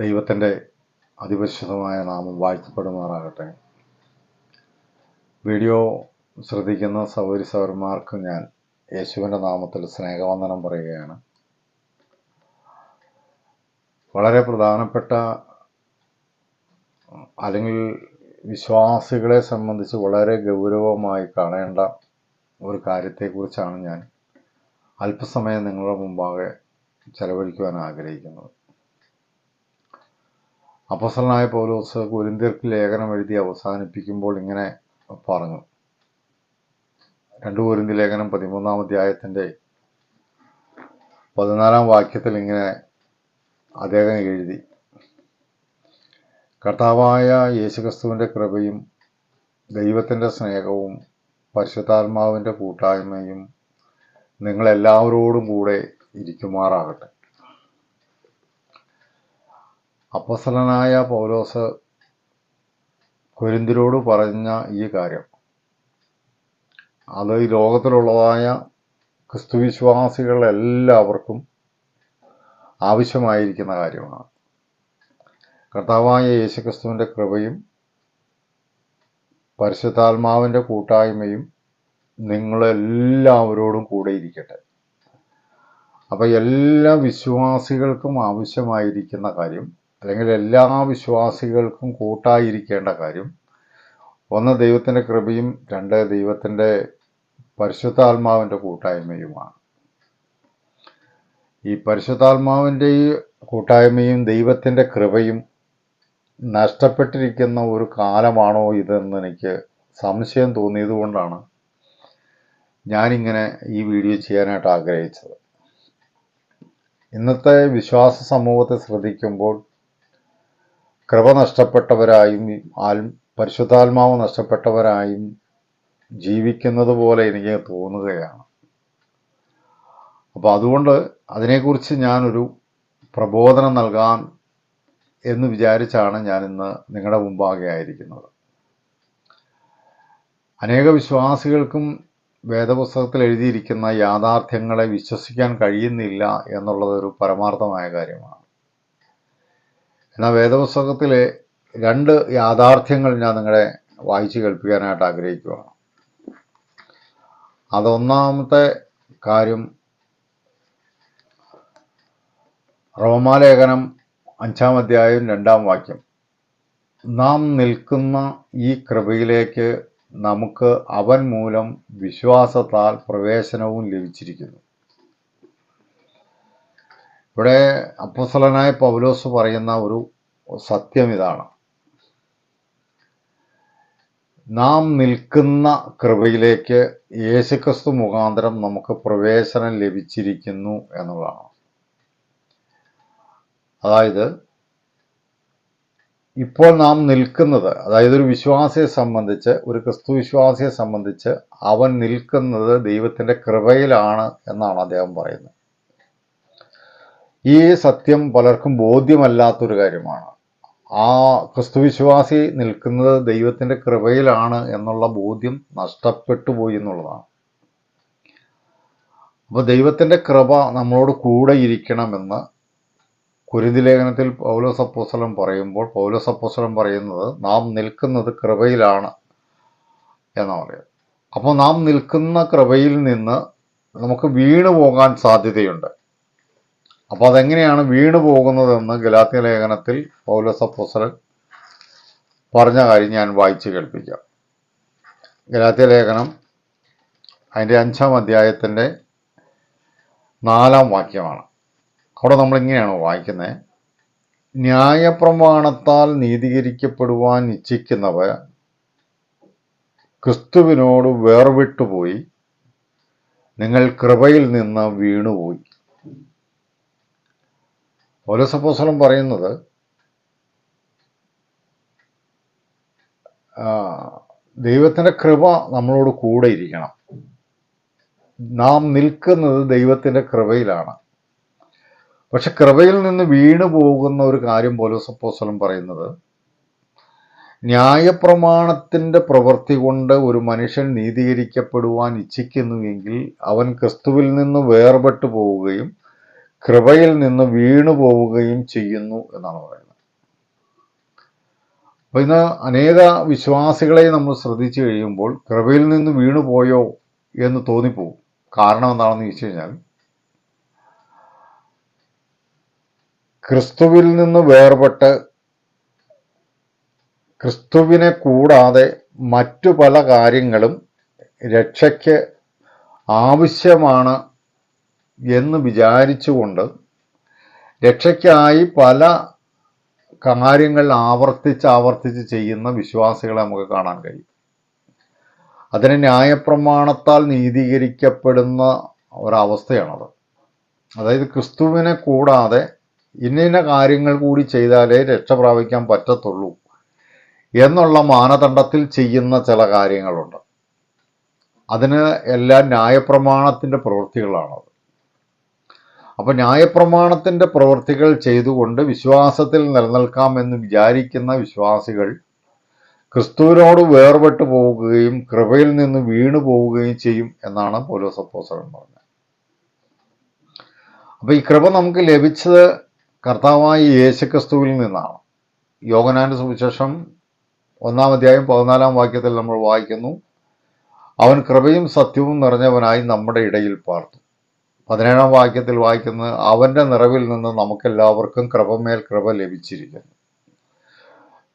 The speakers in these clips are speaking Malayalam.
ദൈവത്തിന്റെ അതിപരിശുദ്ധമായ നാമം വാഴ്ത്തപ്പെടുമാറാകട്ടെ. വീഡിയോ ശ്രദ്ധിക്കുന്ന സൗകര്യ സൗരന്മാർക്ക് ഞാൻ യേശുവിന്റെ നാമത്തിൽ സ്നേഹവന്ദനം പറയുകയാണ്. വളരെ പ്രധാനപ്പെട്ട അല്ലെങ്കിൽ വിശ്വാസികളെ സംബന്ധിച്ച് വളരെ ഗൗരവമായി കാണേണ്ട ഒരു കാര്യത്തെക്കുറിച്ചാണ് ഞാൻ അല്പസമയം നിങ്ങളുടെ മുമ്പാകെ ചെലവഴിക്കുവാൻ ആഗ്രഹിക്കുന്നത്. അപ്പസലനായ പൗലോസ് കുരിന്തിർക്ക് ലേഖനം എഴുതി അവസാനിപ്പിക്കുമ്പോൾ ഇങ്ങനെ പറഞ്ഞു. രണ്ട് കുരിന്തി ലേഖനം പതിമൂന്നാം അധ്യായത്തിന്റെ പതിനാലാം വാക്യത്തിൽ ഇങ്ങനെ അദ്ദേഹം എഴുതി. കർത്താവായ യേശുക്രിസ്തുവിന്റെ കൃപയും ദൈവത്തിന്റെ സ്നേഹവും പരിശുദ്ധാത്മാവിന്റെ കൂട്ടായ്മയും നിങ്ങളെല്ലാവരോടും കൂടെ ഇരിക്കുമാറാകട്ടെ. അപ്പസലനായ പൗലോസ് കൊരിന്തിരോട് പറഞ്ഞ ഈ കാര്യം. അത് ഈ ലോകത്തിലുള്ളതായ ക്രിസ്തുവിശ്വാസികൾ എല്ലാവർക്കും ആവശ്യമായിരിക്കുന്ന കാര്യമാണ്. കർത്താവായ യേശുക്രിസ്തുവിന്റെ കൃപയും പരിശുദ്ധാത്മാവിന്റെ കൂട്ടായ്മയും നിങ്ങളെല്ലാവരോടും കൂടെ ഇരിക്കട്ടെ. അപ്പോൾ എല്ലാ വിശ്വാസികൾക്കും ആവശ്യമായിരിക്കുന്ന കാര്യം അല്ലെങ്കിൽ എല്ലാ വിശ്വാസികൾക്കും കൂട്ടായിരിക്കേണ്ട കാര്യം ഒന്ന് ദൈവത്തിന്റെ കൃപയും രണ്ട് ദൈവത്തിന്റെ പരിശുദ്ധാത്മാവിന്റെ കൂട്ടായ്മയുമാണ്. ഈ പരിശുദ്ധാത്മാവിന്റെ കൂട്ടായ്മയും ദൈവത്തിന്റെ കൃപയും നഷ്ടപ്പെട്ടിരിക്കുന്ന ഒരു കാലമാണോ ഇതെന്ന് എനിക്ക് സംശയം തോന്നിയത് കൊണ്ടാണ് ഞാനിങ്ങനെ ഈ വീഡിയോ ചെയ്യാനായിട്ട് ആഗ്രഹിച്ചത്. ഇന്നത്തെ വിശ്വാസ സമൂഹത്തെ ശ്രദ്ധിക്കുമ്പോൾ കൃപ നഷ്ടപ്പെട്ടവരായും ആൽ പരിശുദ്ധാത്മാവ് നഷ്ടപ്പെട്ടവരായും ജീവിക്കുന്നത് പോലെ എനിക്ക് തോന്നുകയാണ്. അപ്പോൾ അതുകൊണ്ട് അതിനെക്കുറിച്ച് ഞാനൊരു പ്രബോധനം നൽകാൻ എന്ന് വിചാരിച്ചാണ് ഞാൻ ഇന്ന് നിങ്ങളുടെ മുമ്പാകെ ആയിരിക്കുന്നത്. അനേക വിശ്വാസികൾക്കും വേദപുസ്തകത്തിൽ എഴുതിയിരിക്കുന്ന യാഥാർത്ഥ്യങ്ങളെ വിശ്വസിക്കാൻ കഴിയുന്നില്ല എന്നുള്ളത് ഒരു പരമാർത്ഥമായ കാര്യമാണ്. എന്നാൽ വേദപുസ്തകത്തിലെ രണ്ട് യാഥാർത്ഥ്യങ്ങൾ ഞാൻ നിങ്ങളെ വായിച്ചു കേൾപ്പിക്കാനായിട്ട് ആഗ്രഹിക്കുകയാണ് അതൊന്നാമത്തെ കാര്യം റോമാലേഖനം അഞ്ചാം അധ്യായം രണ്ടാം വാക്യം. നാം നിൽക്കുന്ന ഈ കൃപയിലേക്ക് നമുക്ക് അവൻ മൂലം വിശ്വാസത്താൽ പ്രവേശനവും ലഭിച്ചിരിക്കുന്നു. ഇവിടെ അപ്പസലനായ പൗലോസ് പറയുന്ന ഒരു സത്യം ഇതാണ്. നാം നിൽക്കുന്ന കൃപയിലേക്ക് യേശുക്രിസ്തു മുഖാന്തരം നമുക്ക് പ്രവേശനം ലഭിച്ചിരിക്കുന്നു എന്നുള്ളതാണ്. അതായത് ഇപ്പോൾ നാം നിൽക്കുന്നത് അതായത് ഒരു വിശ്വാസിയെ സംബന്ധിച്ച് ഒരു ക്രിസ്തു വിശ്വാസിയെ സംബന്ധിച്ച് അവൻ നിൽക്കുന്നത് ദൈവത്തിന്റെ കൃപയിലാണ് എന്നാണ് അദ്ദേഹം പറയുന്നത്. ഈ സത്യം പലർക്കും ബോധ്യമല്ലാത്തൊരു കാര്യമാണ്. ആ ക്രിസ്തുവിശ്വാസി നിൽക്കുന്നത് ദൈവത്തിന്റെ കൃപയിലാണ് എന്നുള്ള ബോധ്യം നഷ്ടപ്പെട്ടു പോയി എന്നുള്ളതാണ്. അപ്പോൾ ദൈവത്തിന്റെ കൃപ നമ്മളോട് കൂടെ ഇരിക്കണമെന്ന് കുരുതിലേഖനത്തിൽ പൗലോസപ്പോസലം പറയുമ്പോൾ പൗലോസ് അപ്പോസ്തലൻ പറയുന്നത് നാം നിൽക്കുന്നത് കൃപയിലാണ് എന്ന് പറയുന്നത്. അപ്പോൾ നാം നിൽക്കുന്ന കൃപയിൽ നിന്ന് നമുക്ക് വീണു പോകാൻ സാധ്യതയുണ്ട്. അപ്പോൾ അതെങ്ങനെയാണ് വീണു പോകുന്നതെന്ന് ഗലാത്യ ലേഖനത്തിൽ പൗലോസ് അപ്പോസ്തലൻ പറഞ്ഞ കാര്യം ഞാൻ വായിച്ചു കേൾപ്പിക്കാം. ഗലാത്യ ലേഖനം അതിന്റെ അഞ്ചാം അധ്യായത്തിന്റെ നാലാം വാക്യമാണ്. അവിടെ നമ്മളിങ്ങനെയാണ് വായിക്കുന്നത് ന്യായപ്രമാണത്താൽ നീതീകരിക്കപ്പെടുവാൻ ഇച്ഛിക്കുന്നവർ ക്രിസ്തുവിനോട് വേർവിട്ടുപോയി നിങ്ങൾ കൃപയിൽ നിന്ന് വീണുപോയി. പൗലസപ്പോസലം പറയുന്നത് ദൈവത്തിന്റെ കൃപ നമ്മളോട് കൂടെ ഇരിക്കണം. നാം നിൽക്കുന്നത് ദൈവത്തിന്റെ കൃപയിലാണ്. പക്ഷെ കൃപയിൽ നിന്ന് വീണു പോകുന്ന ഒരു കാര്യം പോലീസപ്പോസ്വലം പറയുന്നത് ന്യായപ്രമാണത്തിന്റെ പ്രവൃത്തി കൊണ്ട് ഒരു മനുഷ്യൻ നീതീകരിക്കപ്പെടുവാൻ ഇച്ഛിക്കുന്നുവെങ്കിൽ അവൻ ക്രിസ്തുവിൽ നിന്ന് വേർപെട്ടു പോവുകയും കൃപയിൽ നിന്ന് വീണു പോവുകയും ചെയ്യുന്നു എന്നാണ് പറയുന്നത്. അപ്പൊ ഇന്ന് അനേക വിശ്വാസികളെ നമ്മൾ ശ്രദ്ധിച്ചു കഴിയുമ്പോൾ കൃപയിൽ നിന്ന് വീണുപോയോ എന്ന് തോന്നിപ്പോവും. കാരണം എന്താണെന്ന് ചോദിച്ചു കഴിഞ്ഞാൽ ക്രിസ്തുവിൽ നിന്ന് വേർപെട്ട് ക്രിസ്തുവിനെ കൂടാതെ മറ്റു പല കാര്യങ്ങളും രക്ഷയ്ക്ക് ആവശ്യമാണ് എന്ന് വിചാരിച്ചുകൊണ്ട് രക്ഷയ്ക്കായി പല കാര്യങ്ങൾ ആവർത്തിച്ച് ആവർത്തിച്ച് ചെയ്യുന്ന വിശ്വാസികളെ നമുക്ക് കാണാൻ കഴിയും. അതിന് ന്യായപ്രമാണത്താൽ നീതീകരിക്കപ്പെടുന്ന ഒരവസ്ഥയാണത്. അതായത് ക്രിസ്തുവിനെ കൂടാതെ ഇന്ന ഇന്ന കാര്യങ്ങൾ കൂടി ചെയ്താലേ രക്ഷ പ്രാപിക്കാൻ പറ്റത്തുള്ളൂ എന്നുള്ള മാനദണ്ഡത്തിൽ ചെയ്യുന്ന ചില കാര്യങ്ങളുണ്ട്. അതിന് എല്ലാം ന്യായപ്രമാണത്തിന്റെ പ്രവൃത്തികളാണത്. അപ്പോൾ ന്യായപ്രമാണത്തിന്റെ പ്രവൃത്തികൾ ചെയ്തുകൊണ്ട് വിശ്വാസത്തിൽ നിലനിൽക്കാമെന്ന് വിചാരിക്കുന്ന വിശ്വാസികൾ ക്രിസ്തുവിനോട് വേർപെട്ടു പോവുകയും കൃപയിൽ നിന്ന് വീണു പോവുകയും ചെയ്യും എന്നാണ് പൗലോസ് അപ്പോസ്തലൻ പറഞ്ഞത്. അപ്പോൾ ഈ കൃപ നമുക്ക് ലഭിച്ചത് കർത്താവായ യേശുക്രിസ്തുവിൽ നിന്നാണ്. യോഗനാന്റെ സുവിശേഷം ഒന്നാം അധ്യായം പതിനാലാം വാക്യത്തിൽ നമ്മൾ വായിക്കുന്നു അവൻ കൃപയും സത്യവും നിറഞ്ഞവനായി നമ്മുടെ ഇടയിൽ പാർത്തു. പതിനേഴാം വാക്യത്തിൽ വായിക്കുന്നത് അവന്റെ നിറവിൽ നിന്ന് നമുക്കെല്ലാവർക്കും കൃപമേൽ കൃപ ലഭിച്ചിരിക്കുന്നു.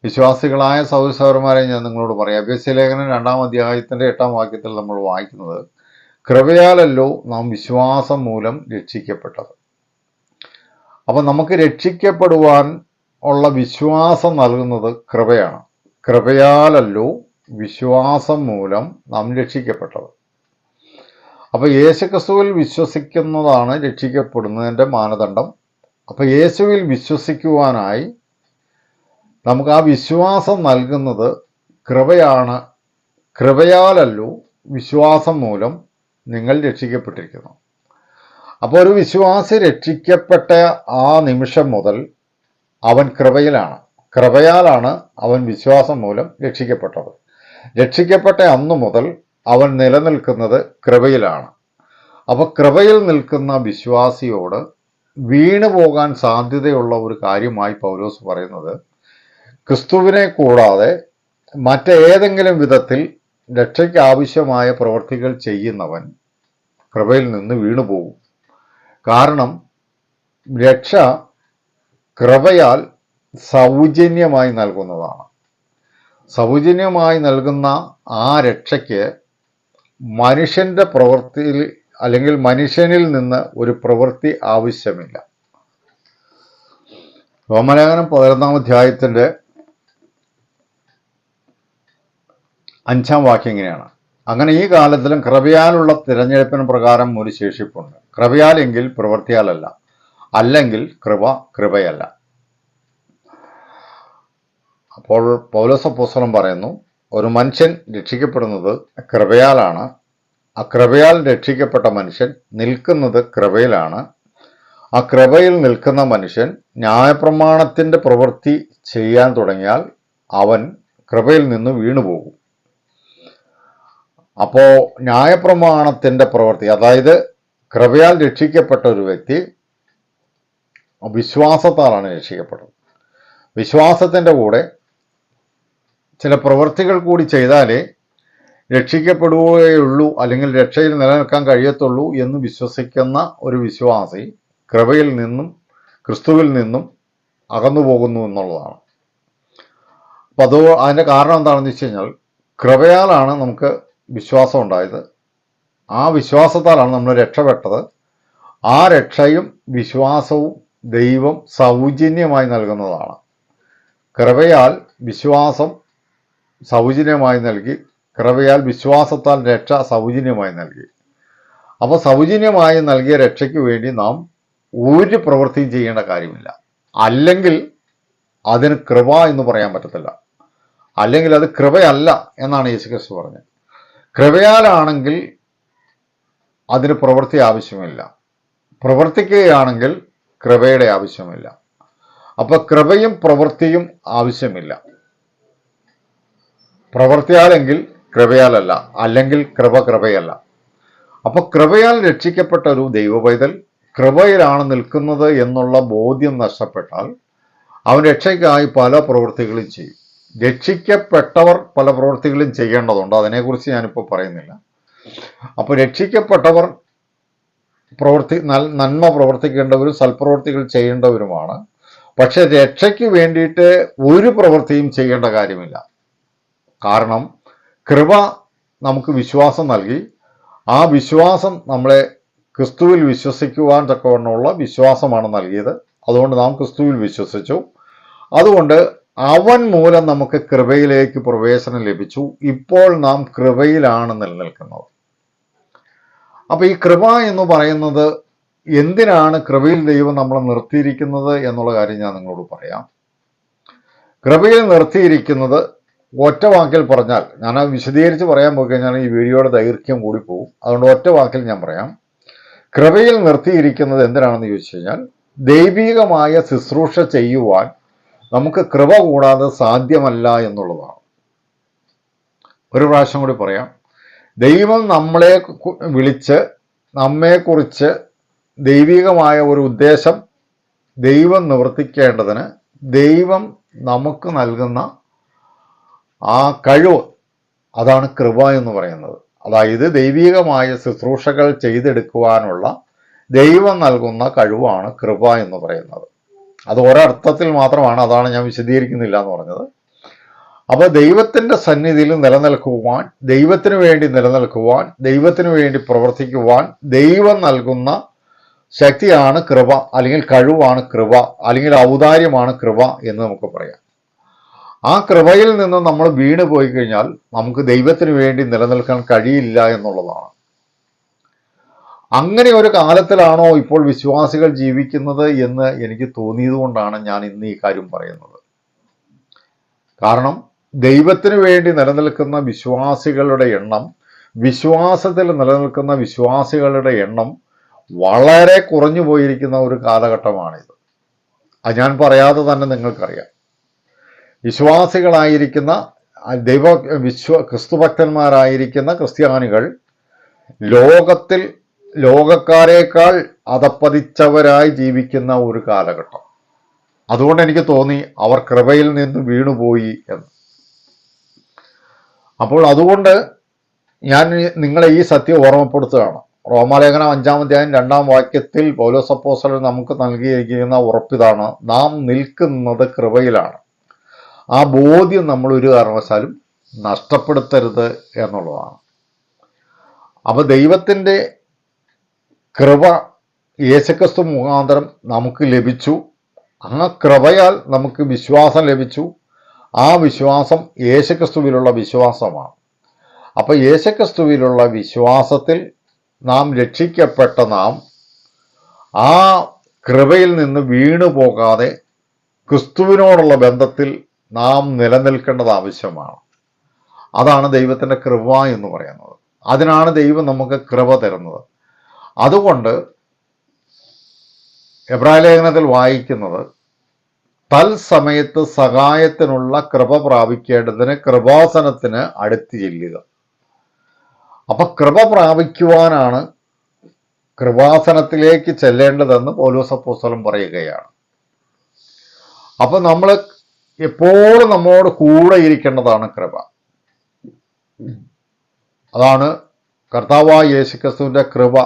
വിശ്വാസികളായ സൗരസൗരന്മാരെ ഞാൻ നിങ്ങളോട് പറയാം. അഭ്യസ്യ ലേഖനം രണ്ടാം അധ്യായത്തിന്റെ എട്ടാം വാക്യത്തിൽ നമ്മൾ വായിക്കുന്നത് കൃപയാലല്ലോ നാം വിശ്വാസം മൂലം രക്ഷിക്കപ്പെട്ടത്. അപ്പം നമുക്ക് രക്ഷിക്കപ്പെടുവാൻ ഉള്ള വിശ്വാസം നൽകുന്നത് കൃപയാണ്. കൃപയാലല്ലോ വിശ്വാസം മൂലം നാം രക്ഷിക്കപ്പെട്ടത്. അപ്പൊ യേശുക്രിസ്തുവിൽ വിശ്വസിക്കുന്നതാണ് രക്ഷിക്കപ്പെടുന്നതിന്റെ മാനദണ്ഡം. അപ്പോൾ യേശുവിൽ വിശ്വസിക്കുവാനായി നമുക്ക് ആ വിശ്വാസം നൽകുന്നത് കൃപയാണ്. കൃപയാലല്ലോ വിശ്വാസം മൂലം നിങ്ങൾ രക്ഷിക്കപ്പെട്ടിരിക്കുന്നു. അപ്പോൾ ഒരു വിശ്വാസി രക്ഷിക്കപ്പെട്ട ആ നിമിഷം മുതൽ അവൻ കൃപയിലാണ്. കൃപയാലാണ് അവൻ വിശ്വാസം മൂലം രക്ഷിക്കപ്പെട്ടത്. രക്ഷിക്കപ്പെട്ട അന്നു മുതൽ അവൻ നിലനിൽക്കുന്നത് കൃപയിലാണ്. അപ്പോൾ കൃപയിൽ നിൽക്കുന്ന വിശ്വാസിയോട് വീണു പോകാൻ സാധ്യതയുള്ള ഒരു കാര്യമായി പൗലോസ് പറയുന്നത് ക്രിസ്തുവിനെ കൂടാതെ മറ്റേതെങ്കിലും വിധത്തിൽ രക്ഷയ്ക്ക് ആവശ്യമായ പ്രവർത്തികൾ ചെയ്യുന്നവൻ കൃപയിൽ നിന്ന് വീണുപോകും കാരണം രക്ഷ കൃപയാൽ സൗജന്യമായി നൽകുന്നതാണ്. സൗജന്യമായി നൽകുന്ന ആ രക്ഷയ്ക്ക് മനുഷ്യന്റെ പ്രവൃത്തിയിൽ അല്ലെങ്കിൽ മനുഷ്യനിൽ നിന്ന് ഒരു പ്രവൃത്തി ആവശ്യമില്ല. റോമലേഖനം പതിനൊന്നാം അധ്യായത്തിന്റെ അഞ്ചാം വാക്യം ഇങ്ങനെയാണ്. അങ്ങനെ ഈ കാലത്തിലും കൃപയാലുള്ള തിരഞ്ഞെടുപ്പിന് പ്രകാരം ഒരു ശേഷിപ്പുണ്ട്. കൃപയാലെങ്കിൽ പ്രവൃത്തിയാലല്ല. അല്ലെങ്കിൽ കൃപ കൃപയല്ല. അപ്പോൾ പൗലോസപ്പോസ്തലൻ പറയുന്നു ഒരു മനുഷ്യൻ രക്ഷിക്കപ്പെടുന്നത് കൃപയാലാണ്. ആ കൃപയാൽ രക്ഷിക്കപ്പെട്ട മനുഷ്യൻ നിൽക്കുന്നത് കൃപയിലാണ്. ആ കൃപയിൽ നിൽക്കുന്ന മനുഷ്യൻ ന്യായപ്രമാണത്തിന്റെ പ്രവൃത്തി ചെയ്യാൻ തുടങ്ങിയാൽ അവൻ കൃപയിൽ നിന്ന് വീണുപോകും അപ്പോ ന്യായപ്രമാണത്തിന്റെ പ്രവൃത്തി അതായത് കൃപയാൽ രക്ഷിക്കപ്പെട്ട ഒരു വ്യക്തി വിശ്വാസത്താലാണ് രക്ഷിക്കപ്പെട്ടത് വിശ്വാസത്തിന്റെ കൂടെ ചില പ്രവൃത്തികൾ കൂടി ചെയ്താലേ രക്ഷിക്കപ്പെടുകയുള്ളൂ അല്ലെങ്കിൽ രക്ഷയിൽ നിലനിൽക്കാൻ കഴിയത്തുള്ളൂ എന്ന് വിശ്വസിക്കുന്ന ഒരു വിശ്വാസി കൃപയിൽ നിന്നും ക്രിസ്തുവിൽ നിന്നും അകന്നു പോകുന്നു എന്നുള്ളതാണ്. അപ്പം അത് അതിന്റെ കാരണം എന്താണെന്ന് വെച്ച് കഴിഞ്ഞാൽ കൃപയാലാണ് നമുക്ക് വിശ്വാസം ഉണ്ടായത്. ആ വിശ്വാസത്താലാണ് നമ്മൾ രക്ഷപ്പെട്ടത്. ആ രക്ഷയും വിശ്വാസവും ദൈവം സൗജന്യമായി നൽകുന്നതാണ്. കൃപയാൽ വിശ്വാസം സൗജന്യമായി നൽകി. കൃപയാൽ വിശ്വാസത്താൽ രക്ഷ സൗജന്യമായി നൽകി. അപ്പോൾ സൗജന്യമായി നൽകിയ രക്ഷയ്ക്ക് വേണ്ടി നാം ഒരു പ്രവൃത്തിയും ചെയ്യേണ്ട കാര്യമില്ല. അല്ലെങ്കിൽ അതിന് കൃപ എന്ന് പറയാൻ പറ്റത്തില്ല. അല്ലെങ്കിൽ അത് കൃപയല്ല എന്നാണ് യേശുക്രിസ്തു പറഞ്ഞത്. കൃപയാലാണെങ്കിൽ അതിന് പ്രവൃത്തി ആവശ്യമില്ല. പ്രവർത്തിക്കുകയാണെങ്കിൽ കൃപയുടെ ആവശ്യമില്ല. അപ്പോൾ കൃപയും പ്രവൃത്തിയും ആവശ്യമില്ല. പ്രവൃത്തിയാലെങ്കിൽ കൃപയാലല്ല അല്ലെങ്കിൽ കൃപ കൃപയല്ല. അപ്പൊ കൃപയാൽ രക്ഷിക്കപ്പെട്ട ഒരു ദൈവപൈതൽ കൃപയിലാണ് നിൽക്കുന്നത് എന്നുള്ള ബോധ്യം നഷ്ടപ്പെട്ടാൽ അവൻ രക്ഷയ്ക്കായി പല പ്രവൃത്തികളും ചെയ്യും. രക്ഷിക്കപ്പെട്ടവർ പല പ്രവൃത്തികളും ചെയ്യേണ്ടതുണ്ട്. അതിനെക്കുറിച്ച് ഞാനിപ്പോൾ പറയുന്നില്ല. അപ്പോൾ രക്ഷിക്കപ്പെട്ടവർ പ്രവർത്തി നന്മ പ്രവർത്തിക്കേണ്ടവരും സൽപ്രവൃത്തികൾ ചെയ്യേണ്ടവരുമാണ്. പക്ഷെ രക്ഷയ്ക്ക് വേണ്ടിയിട്ട് ഒരു പ്രവൃത്തിയും ചെയ്യേണ്ട കാര്യമില്ല. കാരണം കൃപ നമുക്ക് വിശ്വാസം നൽകി. ആ വിശ്വാസം നമ്മളെ ക്രിസ്തുവിൽ വിശ്വസിക്കുവാൻ തക്കവണ്ണമുള്ള വിശ്വാസമാണ് നൽകിയത്. അതുകൊണ്ട് നാം ക്രിസ്തുവിൽ വിശ്വസിച്ചു. അതുകൊണ്ട് അവൻ മൂലം നമുക്ക് കൃപയിലേക്ക് പ്രവേശനം ലഭിച്ചു. ഇപ്പോൾ നാം കൃപയിലാണ് നിലനിൽക്കുന്നത്. അപ്പോൾ ഈ കൃപ എന്ന് പറയുന്നത് എന്തിനാണ് കൃപയിൽ ദൈവം നമ്മളെ നിർത്തിയിരിക്കുന്നത് എന്നുള്ള കാര്യം ഞാൻ നിങ്ങളോട് പറയാം. കൃപയിൽ നിർത്തിയിരിക്കുന്നത് ഒറ്റ വാക്കിൽ പറഞ്ഞാൽ ഞാൻ വിശദീകരിച്ച് പറയാൻ പോയി കഴിഞ്ഞാൽ ഈ വീഡിയോയുടെ ദൈർഘ്യം കൂടി പോകും അതുകൊണ്ട് ഒറ്റ വാക്കിൽ ഞാൻ പറയാം. കൃപയിൽ നിർത്തിയിരിക്കുന്നത് എന്തിനാണെന്ന് ചോദിച്ചു കഴിഞ്ഞാൽ ദൈവീകമായ ശുശ്രൂഷ ചെയ്യുവാൻ നമുക്ക് കൃപ കൂടാതെ സാധ്യമല്ല എന്നുള്ളതാണ്. ഒരു പ്രാവശ്യം കൂടി പറയാം. ദൈവം നമ്മളെ വിളിച്ച് നമ്മെക്കുറിച്ച് ദൈവികമായ ഒരു ഉദ്ദേശം ദൈവം നിവർത്തിക്കേണ്ടതിന് ദൈവം നമുക്ക് നൽകുന്ന ആ കഴിവ് അതാണ് കൃപ എന്ന് പറയുന്നത്. അതായത് ദൈവികമായ ശുശ്രൂഷകൾ ചെയ്തെടുക്കുവാനുള്ള ദൈവം നൽകുന്ന കഴിവാണ് കൃപ എന്ന് പറയുന്നത്. അത് ഒരർത്ഥത്തിൽ മാത്രമാണ് അതാണ് ഞാൻ വിശദീകരിക്കുന്നില്ല എന്ന് പറഞ്ഞത്. അപ്പോൾ ദൈവത്തിന്റെ സന്നിധിയിൽ നിലനിൽക്കുവാൻ ദൈവത്തിന് വേണ്ടി നിലനിൽക്കുവാൻ ദൈവത്തിന് വേണ്ടി പ്രവർത്തിക്കുവാൻ ദൈവം നൽകുന്ന ശക്തിയാണ് കൃപ അല്ലെങ്കിൽ കഴിവാണ് കൃപ അല്ലെങ്കിൽ ഔദാര്യമാണ് കൃപ എന്ന് നമുക്ക് പറയാം. ആ കൃപയിൽ നിന്ന് നമ്മൾ വീണ് പോയി കഴിഞ്ഞാൽ നമുക്ക് ദൈവത്തിന് വേണ്ടി നിലനിൽക്കാൻ കഴിയില്ല എന്നുള്ളതാണ്. അങ്ങനെ ഒരു കാലത്തിലാണോ ഇപ്പോൾ വിശ്വാസികൾ ജീവിക്കുന്നത് എന്ന് എനിക്ക് തോന്നിയത് കൊണ്ടാണ് ഞാൻ ഇന്ന് ഈ കാര്യം പറയുന്നത്. കാരണം ദൈവത്തിന് വേണ്ടി നിലനിൽക്കുന്ന വിശ്വാസികളുടെ എണ്ണം വിശ്വാസത്തിൽ നിലനിൽക്കുന്ന വിശ്വാസികളുടെ എണ്ണം വളരെ കുറഞ്ഞു പോയിരിക്കുന്ന ഒരു കാലഘട്ടമാണിത്. അത് ഞാൻ പറയാതെ തന്നെ നിങ്ങൾക്കറിയാം. വിശ്വാസികളായിരിക്കുന്ന ദൈവ വിശ്വ ക്രിസ്തുഭക്തന്മാരായിരിക്കുന്ന ക്രിസ്ത്യാനികൾ ലോകത്തിൽ ലോകക്കാരേക്കാൾ അതപ്പതിച്ചവരായി ജീവിക്കുന്ന ഒരു കാലഘട്ടം. അതുകൊണ്ട് എനിക്ക് തോന്നി അവർ കൃപയിൽ നിന്ന് വീണുപോയി എന്ന്. അപ്പോൾ അതുകൊണ്ട് ഞാൻ നിങ്ങളെ ഈ സത്യം ഓർമ്മപ്പെടുത്തുകയാണ്. റോമാലേഖനം അഞ്ചാം അധ്യായം രണ്ടാം വാക്യത്തിൽ പൗലോസപ്പോസൽ നമുക്ക് നൽകിയിരിക്കുന്ന ഉറപ്പിതാണ് നാം നിൽക്കുന്നത് കൃപയിലാണ്. ആ ബോധ്യം നമ്മൾ ഒരു കാരണവശാലും നഷ്ടപ്പെടുത്തരുത് എന്നുള്ളതാണ്. അപ്പൊ ദൈവത്തിന്റെ കൃപ യേശുക്രിസ്തു മുഖാന്തരം നമുക്ക് ലഭിച്ചു. ആ കൃപയാൽ നമുക്ക് വിശ്വാസം ലഭിച്ചു. ആ വിശ്വാസം യേശുക്രിസ്തുവിലുള്ള വിശ്വാസമാണ്. അപ്പൊ യേശുക്രിസ്തുവിലുള്ള വിശ്വാസത്തിൽ നാം രക്ഷിക്കപ്പെട്ട നാം ആ കൃപയിൽ നിന്ന് വീണു പോകാതെ ക്രിസ്തുവിനോടുള്ള ബന്ധത്തിൽ നാം നിലനിൽക്കേണ്ടത് ആവശ്യമാണ്. അതാണ് ദൈവത്തിന്റെ കൃപ എന്ന് പറയുന്നത്. അതിനാണ് ദൈവം നമുക്ക് കൃപ തരുന്നത്. അതുകൊണ്ട് എബ്രായ ലേഖനത്തിൽ വായിക്കുന്നത് തൽസമയത്ത് സഹായത്തിനുള്ള കൃപ പ്രാപിക്കേണ്ടതിന് കൃപാസനത്തിന് അടുത്ത് ചെല്ലുക. അപ്പൊ കൃപ പ്രാപിക്കുവാനാണ് കൃപാസനത്തിലേക്ക് ചെല്ലേണ്ടതെന്ന് പൗലോസപ്പോസ്തലം പറയുകയാണ്. അപ്പൊ നമ്മൾ എപ്പോഴും നമ്മോട് കൂടെ ഇരിക്കേണ്ടതാണ് കൃപ. അതാണ് കർത്താവായ യേശുക്രിസ്തുവിന്റെ കൃപ.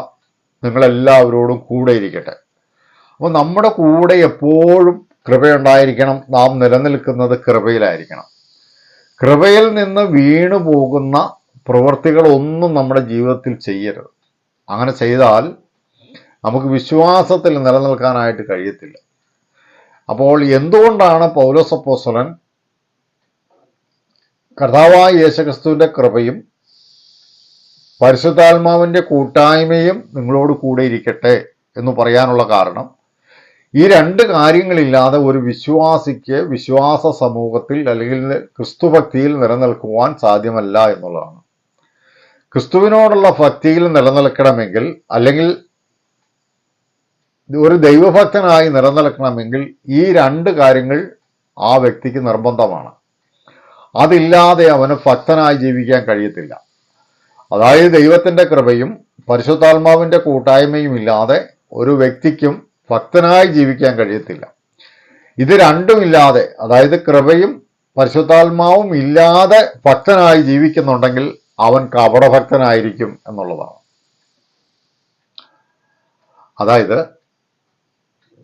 നിങ്ങളെല്ലാവരോടും കൂടെ ഇരിക്കട്ടെ. അപ്പോൾ നമ്മുടെ കൂടെ എപ്പോഴും കൃപയുണ്ടായിരിക്കണം. നാം നിലനിൽക്കുന്നത് കൃപയിലായിരിക്കണം. കൃപയിൽ നിന്ന് വീണു പോകുന്ന പ്രവൃത്തികളൊന്നും നമ്മുടെ ജീവിതത്തിൽ ചെയ്യരുത്. അങ്ങനെ ചെയ്താൽ നമുക്ക് വിശ്വാസത്തിൽ നിലനിൽക്കാനായിട്ട് കഴിയത്തില്ല. അപ്പോൾ എന്തുകൊണ്ടാണ് പൗലോസപ്പോസ്വലൻ കർത്താവായ യേശുക്രിസ്തുവിന്റെ കൃപയും പരിശുദ്ധാത്മാവിന്റെ കൂട്ടായ്മയും നിങ്ങളോട് കൂടെ ഇരിക്കട്ടെ എന്ന് പറയാനുള്ള കാരണം ഈ രണ്ട് കാര്യങ്ങളില്ലാതെ ഒരു വിശ്വാസിക്ക് വിശ്വാസ സമൂഹത്തിൽ അല്ലെങ്കിൽ ക്രിസ്തുഭക്തിയിൽ നിലനിൽക്കുവാൻ സാധ്യമല്ല എന്നുള്ളതാണ്. ക്രിസ്തുവിനോടുള്ള ഭക്തിയിൽ നിലനിൽക്കണമെങ്കിൽ അല്ലെങ്കിൽ ഒരു ദൈവഭക്തനായി നിലനിൽക്കണമെങ്കിൽ ഈ രണ്ട് കാര്യങ്ങൾ ആ വ്യക്തിക്ക് നിർബന്ധമാണ്. അതില്ലാതെ അവന് ഭക്തനായി ജീവിക്കാൻ കഴിയത്തില്ല. അതായത് ദൈവത്തിന്റെ കൃപയും പരിശുദ്ധാത്മാവിന്റെ കൂട്ടായ്മയും ഇല്ലാതെ ഒരു വ്യക്തിക്കും ഭക്തനായി ജീവിക്കാൻ കഴിയത്തില്ല. ഇത് രണ്ടും ഇല്ലാതെ അതായത് കൃപയും പരിശുദ്ധാത്മാവും ഇല്ലാതെ ഭക്തനായി ജീവിക്കുന്നുണ്ടെങ്കിൽ അവൻ കപടഭക്തനായിരിക്കും എന്നുള്ളതാണ്. അതായത്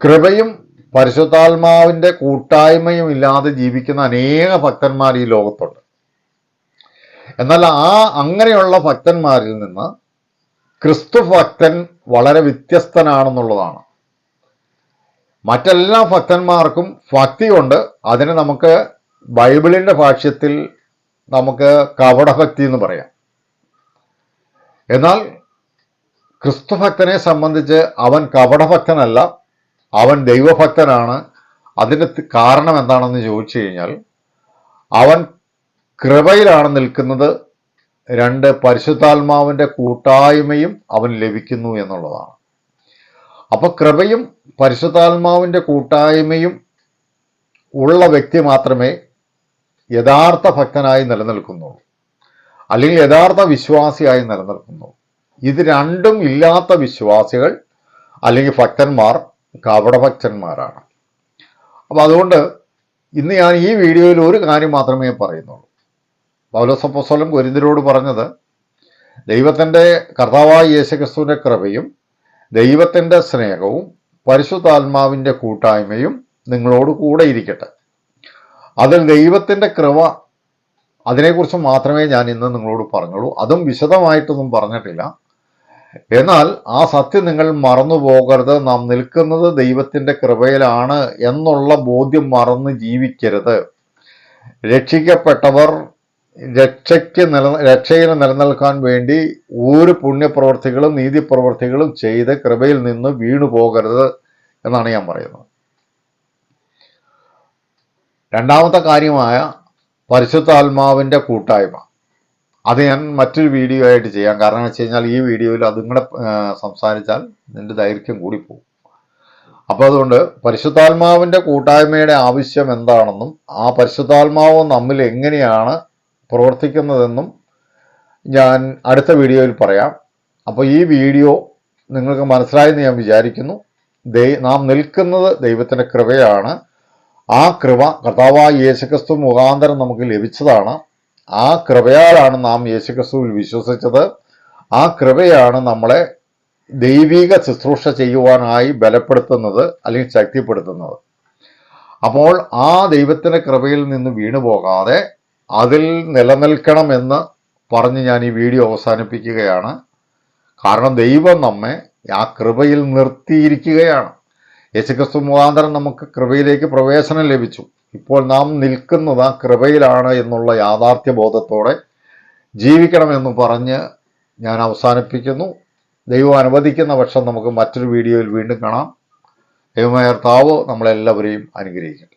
കൃപയും പരിശുദ്ധാത്മാവിന്റെ കൂട്ടായ്മയും ഇല്ലാതെ ജീവിക്കുന്ന അനേക ഭക്തന്മാർ ഈ ലോകത്തുണ്ട്. എന്നാൽ ആ അങ്ങനെയുള്ള ഭക്തന്മാരിൽ നിന്ന് ക്രിസ്തു ഭക്തൻ വളരെ വ്യത്യസ്തനാണെന്നുള്ളതാണ്. മറ്റെല്ലാ ഭക്തന്മാർക്കും ഭക്തിയുണ്ട്. അതിന് നമുക്ക് ബൈബിളിന്റെ ഭാഷ്യത്തിൽ നമുക്ക് കപടഭക്തി എന്ന് പറയാം. എന്നാൽ ക്രിസ്തുഭക്തനെ സംബന്ധിച്ച് അവൻ കപടഭക്തനല്ല അവൻ ദൈവഭക്തനാണ്. അതിന്റെ കാരണം എന്താണെന്ന് ചോദിച്ചു കഴിഞ്ഞാൽ അവൻ കൃപയിലാണ് നിൽക്കുന്നത്. രണ്ട് പരിശുദ്ധാത്മാവിന്റെ കൂട്ടായ്മയും അവൻ ലഭിക്കുന്നു എന്നുള്ളതാണ്. അപ്പൊ കൃപയും പരിശുദ്ധാത്മാവിന്റെ കൂട്ടായ്മയും ഉള്ള വ്യക്തി മാത്രമേ യഥാർത്ഥ ഭക്തനായി നിലനിൽക്കുന്നുള്ളൂ. അല്ലെങ്കിൽ യഥാർത്ഥ വിശ്വാസിയായി നിലനിൽക്കുന്നു ഇത് രണ്ടും ഇല്ലാത്ത വിശ്വാസികൾ അല്ലെങ്കിൽ ഭക്തന്മാർ കപടഭക്തന്മാരാണ് അപ്പം അതുകൊണ്ട് ഇന്ന് ഞാൻ ഈ വീഡിയോയിൽ ഒരു കാര്യം മാത്രമേ പറയുന്നുള്ളൂ. പൗലോസപ്പോസ്വലം ഗുരുന്ദരോട് പറഞ്ഞത് ദൈവത്തിന്റെ കർത്താവായ യേശുക്രിസ്തുവിന്റെ കൃപയും ദൈവത്തിന്റെ സ്നേഹവും പരിശുദ്ധാത്മാവിന്റെ കൂട്ടായ്മയും നിങ്ങളോട് കൂടെ ഇരിക്കട്ടെ. അതിൽ ദൈവത്തിന്റെ കൃപ അതിനെക്കുറിച്ച് മാത്രമേ ഞാൻ ഇന്ന് നിങ്ങളോട് പറഞ്ഞുള്ളൂ. അതും വിശദമായിട്ടൊന്നും പറഞ്ഞിട്ടില്ല. എന്നാൽ ആ സത്യം നിങ്ങൾ മറന്നു പോകരുത്. നാം നിൽക്കുന്നത് ദൈവത്തിന്റെ കൃപയിലാണ് എന്നുള്ള ബോധ്യം മറന്ന് ജീവിക്കരുത്. രക്ഷിക്കപ്പെട്ടവർ രക്ഷയ്ക്ക് നില രക്ഷയിൽ നിലനിൽക്കാൻ വേണ്ടി ഒരു പുണ്യപ്രവർത്തികളും നീതിപ്രവർത്തികളും ചെയ്ത് കൃപയിൽ നിന്ന് വീണു പോകരുത് എന്നാണ് ഞാൻ പറയുന്നത്. രണ്ടാമത്തെ കാര്യമായ പരിശുദ്ധാത്മാവിന്റെ കൂട്ടായ്മ. അത് ഞാൻ മറ്റൊരു വീഡിയോ ആയിട്ട് ചെയ്യാം. കാരണം വെച്ച് കഴിഞ്ഞാൽ ഈ വീഡിയോയിൽ അതും കൂടെ സംസാരിച്ചാൽ നിന്റെ ദൈർഘ്യം കൂടിപ്പോകും അപ്പോൾ അതുകൊണ്ട് പരിശുദ്ധാത്മാവിന്റെ കൂട്ടായ്മയുടെ ആവശ്യം എന്താണെന്നും ആ പരിശുദ്ധാത്മാവ് നമ്മിൽ എങ്ങനെയാണ് പ്രവർത്തിക്കുന്നതെന്നും ഞാൻ അടുത്ത വീഡിയോയിൽ പറയാം. അപ്പോൾ ഈ വീഡിയോ നിങ്ങൾക്ക് മനസ്സിലായെന്ന് ഞാൻ വിചാരിക്കുന്നു. ദൈ നാം നിൽക്കുന്നത് ദൈവത്തിന്റെ കൃപയാണ്. ആ കൃപ കർത്താവായ യേശുക്രിസ്തു മുഖാന്തരം നമുക്ക് ലഭിച്ചതാണ്. ആ കൃപയാലാണ് നാം യേശുക്രിസ്തുവിൽ വിശ്വസിച്ചത്. ആ കൃപയാണ് നമ്മളെ ദൈവിക ശുശ്രൂഷ ചെയ്യുവാനായി ബലപ്പെടുത്തുന്നത് അല്ലെങ്കിൽ ശക്തിപ്പെടുത്തുന്നത്. അപ്പോൾ ആ ദൈവത്തിന്റെ കൃപയിൽ നിന്ന് വീണു പോകാതെ അതിൽ നിലനിൽക്കണമെന്ന് പറഞ്ഞ് ഞാൻ ഈ വീഡിയോ അവസാനിപ്പിക്കുകയാണ്. കാരണം ദൈവം നമ്മെ ആ കൃപയിൽ നിർത്തിയിരിക്കുകയാണ്. യേശുക്രിസ്തു മുഖാന്തരം നമുക്ക് കൃപയിലേക്ക് പ്രവേശനം ലഭിച്ചു. ഇപ്പോൾ നാം നിൽക്കുന്നത് ആ കൃപയിലാണ് എന്നുള്ള യാഥാർത്ഥ്യ ബോധത്തോടെ ജീവിക്കണമെന്ന് പറഞ്ഞ് ഞാൻ അവസാനിപ്പിക്കുന്നു. ദൈവം അനുവദിക്കുന്ന പക്ഷം നമുക്ക് മറ്റൊരു വീഡിയോയിൽ വീണ്ടും കാണാം. ദൈവമായ നമ്മളെല്ലാവരെയും അനുഗ്രഹിക്കട്ടെ.